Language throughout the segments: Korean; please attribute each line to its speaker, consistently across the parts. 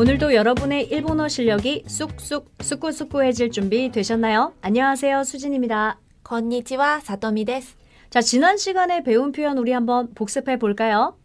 Speaker 1: 오늘도 여러분의 일본어 실력이 쑥쑥 쑥구쑥구해질 준비 되셨나요? 안녕하세요. 수진입니다.
Speaker 2: こんにちは、さとみです。
Speaker 1: 자, 지난 시간에 배운 표현 우리 한번 복습해 볼까요?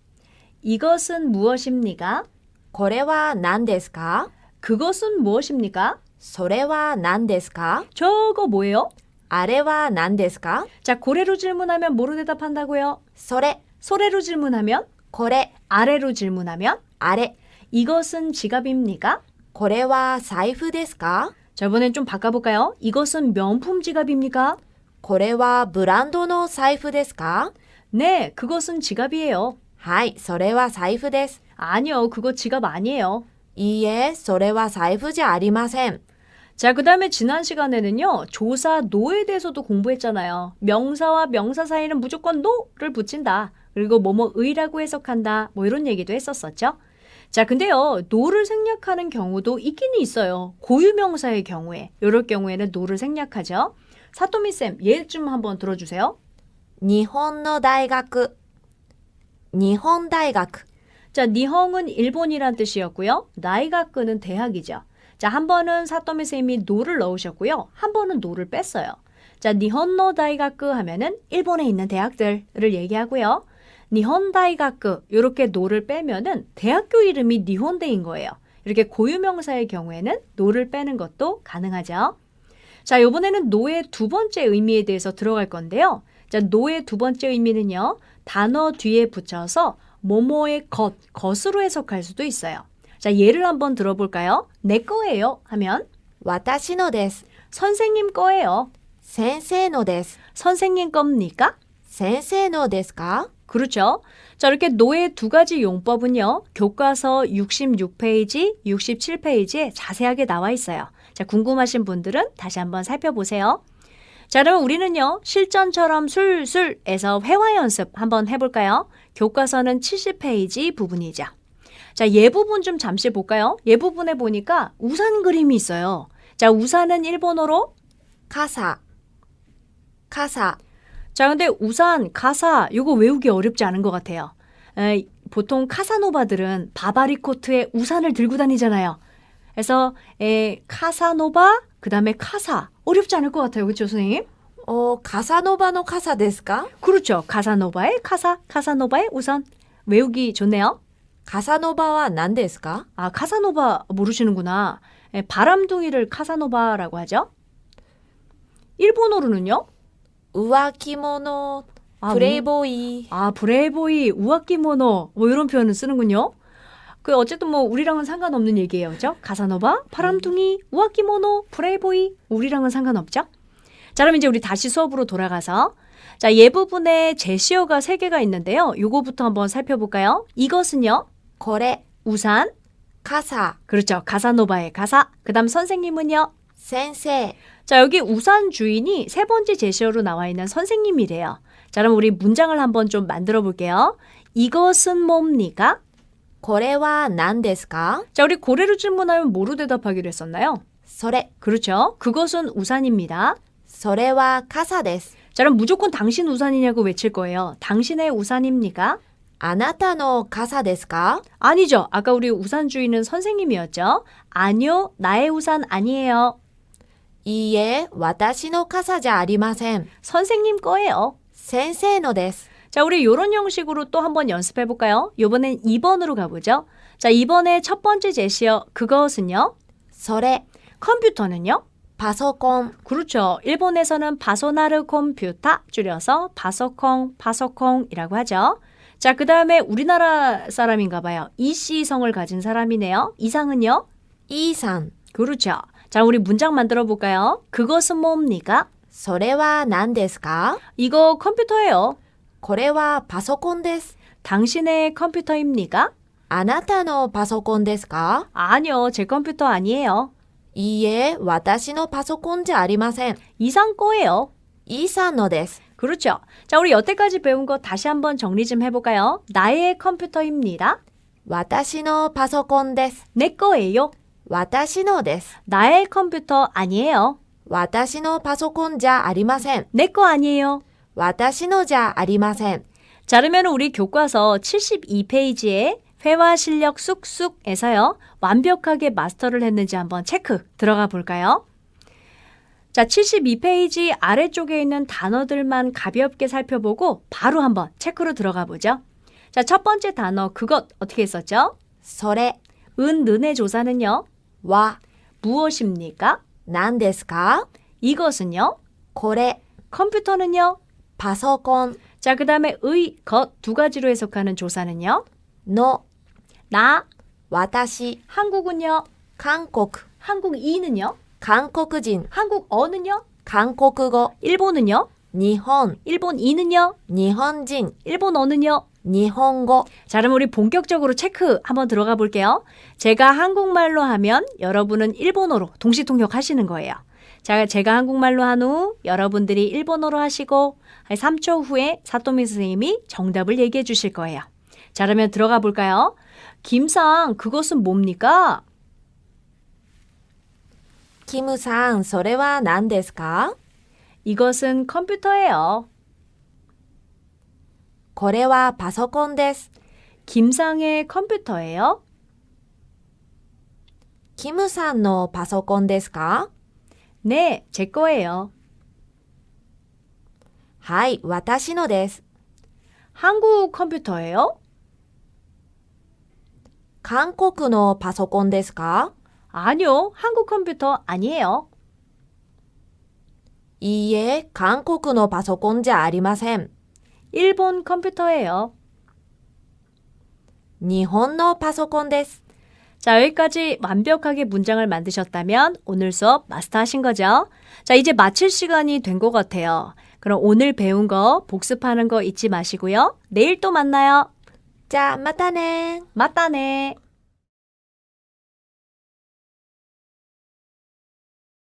Speaker 1: 이것은 무엇입니까?
Speaker 2: これは何ですか
Speaker 1: 그것은 무엇입니까?
Speaker 2: それは何ですか
Speaker 1: 저거 뭐예요?
Speaker 2: あれは何ですか
Speaker 1: 자, 고래로 질문하면 뭐로 대답한다고요?
Speaker 2: それ、
Speaker 1: 소래로 질문하면
Speaker 2: これ、
Speaker 1: 아래로 질문하면
Speaker 2: あれ。
Speaker 1: 이것은 지갑입니까?
Speaker 2: これは財布ですか
Speaker 1: 자, 이번엔 좀 바꿔볼까요? 이것은 명품 지갑입니까?
Speaker 2: これはブランドの財布ですか
Speaker 1: 네, 그것은 지갑이에요.
Speaker 2: はい、それは財布です。
Speaker 1: 아니요, 그거 지갑 아니에요.
Speaker 2: いいえ、それは財布じゃありません。
Speaker 1: 자, 그 다음에 지난 시간에는요, 조사 노에 대해서도 공부했잖아요. 명사와 명사 사이는 무조건 노를 붙인다. 그리고 뭐뭐의라고 해석한다. 뭐 이런 얘기도 했었었죠. 자, 근데요. 노를 생략하는 경우도 있긴 있어요. 고유명사의 경우에. 요럴 경우에는 노를 생략하죠. 사토미쌤, 예를 좀 한번 들어주세요.
Speaker 2: 니혼노 다이가크 니혼 다이가크
Speaker 1: 자, 니혼은 일본이란 뜻이었고요. 나이가크는 대학이죠. 자, 한 번은 사토미쌤이 노를 넣으셨고요. 한 번은 노를 뺐어요. 자, 니혼노 다이가크 하면은 일본에 있는 대학들을 얘기하고요. 니혼 다이가끄 이렇게 노를 빼면은 대학교 이름이 니혼대인 거예요. 이렇게 고유명사의 경우에는 노를 빼는 것도 가능하죠. 자, 이번에는 노의 두 번째 의미에 대해서 들어갈 건데요. 자, 노의 두 번째 의미는요. 단어 뒤에 붙여서 뭐뭐의 것, 것으로 해석할 수도 있어요. 자, 예를 한번 들어볼까요? 내 거예요 하면
Speaker 2: 私のです。
Speaker 1: 선생님 거예요.
Speaker 2: 先生のです。
Speaker 1: 선생님 겁니까?
Speaker 2: 先生のですか
Speaker 1: 그렇죠. 자, 이렇게 노의 두 가지 용법은요. 교과서 66페이지, 67페이지에 자세하게 나와 있어요. 자, 궁금하신 분들은 다시 한번 살펴보세요. 자, 그럼 우리는요. 실전처럼 술술에서 회화 연습 한번 해 볼까요? 교과서는 70페이지 부분이죠. 자, 얘 부분 좀 잠시 볼까요? 얘 부분에 보니까 우산 그림이 있어요. 자, 우산은 일본어로
Speaker 2: 傘。傘。
Speaker 1: 자, 근데 우선 가사 이거 외우기 어렵지 않은 것 같아요. 에, 보통 카사노바들은 바바리 코트에 우산을 들고 다니잖아요. 그래서 에, 카사노바 그다음에 카사 어렵지 않을 것 같아요, 그렇죠, 선생님?
Speaker 2: 어, 가사노바노 카사 데스까?
Speaker 1: 그렇죠. 카사노바의 카사, 카사노바의 우산 외우기 좋네요.
Speaker 2: 카사노바와 난 데스까?
Speaker 1: 아, 카사노바 모르시는구나. 에, 바람둥이를 카사노바라고 하죠. 일본어로는요?
Speaker 2: 우아키모노, 아, 브레이보이.
Speaker 1: 아, 브레이보이, 우아키모노. 뭐 이런 표현을 쓰는군요. 그 어쨌든 뭐 우리랑은 상관없는 얘기예요. 그죠? 가사노바, 파람둥이, 우아키모노, 브레이보이. 우리랑은 상관없죠? 자, 그럼 이제 우리 다시 수업으로 돌아가서 자, 예 부분에 제시어가 세개가 있는데요. 요거부터 한번 살펴볼까요? 이것은요.
Speaker 2: 거래,
Speaker 1: 우산.
Speaker 2: 가사,
Speaker 1: 그렇죠. 가사노바의 가사. 그다음 선생님은요.
Speaker 2: 센세,
Speaker 1: 자, 여기 우산 주인이 세 번째 제시어로 나와 있는 선생님이래요. 자, 그럼 우리 문장을 한번 좀 만들어 볼게요. 이것은 뭡니까?
Speaker 2: 고래와 난데스가?
Speaker 1: 자, 우리 고래로 질문하면 뭐로 대답하기로 했었나요?
Speaker 2: 소레.
Speaker 1: 그렇죠. 그것은 우산입니다.
Speaker 2: 소레와 카사데스.
Speaker 1: 자, 그럼 무조건 당신 우산이냐고 외칠 거예요. 당신의 우산입니까?
Speaker 2: 아나타노 가사데스까?
Speaker 1: 아니죠. 아까 우리 우산 주인은 선생님이었죠. 아니요, 나의 우산 아니에요.
Speaker 2: 이에 와다시노 카사자 아리마셈.
Speaker 1: 선생님 거예요.
Speaker 2: 센세노 데스.
Speaker 1: 자, 우리 요런 형식으로 또 한번 연습해 볼까요? 요번엔 2번으로 가보죠. 자, 이번에 첫 번째 제시어 그것은요.
Speaker 2: 설레
Speaker 1: 컴퓨터는요.
Speaker 2: 바소콤.
Speaker 1: 그렇죠. 일본에서는 바소나르 컴퓨터 줄여서 바소콩, 바소콩이라고 하죠. 자, 그다음에 우리나라 사람인가 봐요. 이씨 성을 가진 사람이네요. 이상은요?
Speaker 2: 이상.
Speaker 1: 그렇죠. 자, 우리 문장 만들어 볼까요? 그것은 뭡니까?
Speaker 2: それは何ですか
Speaker 1: 이거 컴퓨터예요.
Speaker 2: これはパソコンです。
Speaker 1: 당신의 컴퓨터입니까?
Speaker 2: あなたのパソコンですか
Speaker 1: 아니요, 제 컴퓨터 아니에요.
Speaker 2: いいえ、私のパソコンじゃありません。
Speaker 1: 이상 거예요.
Speaker 2: イーさんのです。
Speaker 1: 그렇죠. 자, 우리 여태까지 배운 거 다시 한번 정리 좀 해볼까요? 나의 컴퓨터입니다.
Speaker 2: 私のパソコンです。
Speaker 1: 내 거예요.
Speaker 2: 와다시노 데스.
Speaker 1: 나의 컴퓨터 아니에요.
Speaker 2: 와다시노 파소콘 자 아리마센.
Speaker 1: 내 거 아니에요.
Speaker 2: 와다시노 자 아리마센.
Speaker 1: 자르면 우리 교과서 72페이지에 회화 실력 쑥쑥에서요. 완벽하게 마스터를 했는지 한번 체크 들어가 볼까요? 자, 72페이지 아래쪽에 있는 단어들만 가볍게 살펴보고 바로 한번 체크로 들어가 보죠. 자, 첫 번째 단어 그것 어떻게 했었죠?
Speaker 2: 설에
Speaker 1: 은, 눈의 조사는요.
Speaker 2: 와
Speaker 1: 무엇입니까?
Speaker 2: 난데스까?
Speaker 1: 이것은요?
Speaker 2: 고래.
Speaker 1: 컴퓨터는요?
Speaker 2: 파서콘.
Speaker 1: 자, 그 다음에 의, 것 두 가지로 해석하는 조사는요?
Speaker 2: 노,
Speaker 1: 나,
Speaker 2: 와다시.
Speaker 1: 한국은요?
Speaker 2: 한국.
Speaker 1: 한국인은요?
Speaker 2: 한국인.
Speaker 1: 한국어는요?
Speaker 2: 한국어.
Speaker 1: 일본은요? 일본인은요?
Speaker 2: 니혼진.
Speaker 1: 일본어는요?
Speaker 2: 日本語
Speaker 1: 자, 그럼 우리 본격적으로 체크 한번 들어가 볼게요. 제가 한국말로 하면 여러분은 일본어로 동시통역 하시는 거예요. 자, 제가 한국말로 한 후 여러분들이 일본어로 하시고 3초 후에 사토미 선생님이 정답을 얘기해 주실 거예요. 자, 그러면 들어가 볼까요? 김상, 그것은 뭡니까?
Speaker 2: キムさんそれは何ですか
Speaker 1: 이것은 컴퓨터예요.
Speaker 2: これはパソコンです
Speaker 1: 김상의 컴퓨터예요.
Speaker 2: キムさんのパソコンですか
Speaker 1: 네, 제 거예요.
Speaker 2: はい私のです
Speaker 1: 한국 컴퓨터예요?
Speaker 2: 韓国のパソコンですか
Speaker 1: 아니요, 한국 컴퓨터 아니에요.
Speaker 2: いいえ韓国のパソコンじゃありません
Speaker 1: 일본 컴퓨터예요.
Speaker 2: 니혼노 파소콘 데스.
Speaker 1: 자, 여기까지 완벽하게 문장을 만드셨다면 오늘 수업 마스터하신 거죠? 자, 이제 마칠 시간이 된 것 같아요. 그럼 오늘 배운 거 복습하는 거 잊지 마시고요. 내일 또 만나요.
Speaker 2: 자, 마타네.
Speaker 1: 마타네.